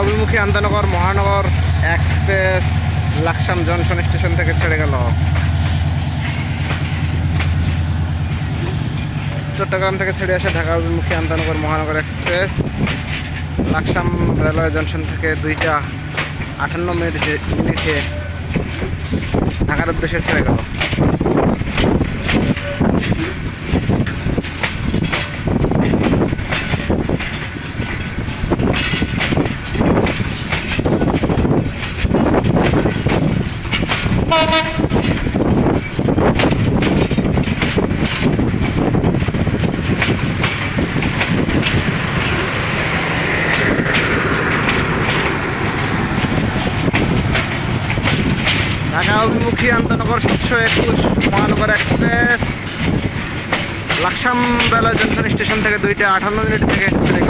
অভিমুখী আন্তনগর মহানগর, express, Laksam junction station থেকে ছেড়ে গেল। চট্টগ্রাম থেকে ছেড়ে আসে ঢাকা অভিমুখী আন্তনগর মহানগর এক্সপ্রেস, লাকসাম রেলওয়ে জংশন থেকে দুইটা আটান্ন মিনিটে মিনিটে ঢাকার উদ্দেশ্যে ছেড়ে গেল। ঢাকা অভিমুখী আন্তনগর সাতশো একুশ Mahanagar express. Laksam railway junction station থেকে দুইটা আঠান্ন মিনিট থেকে ছেড়ে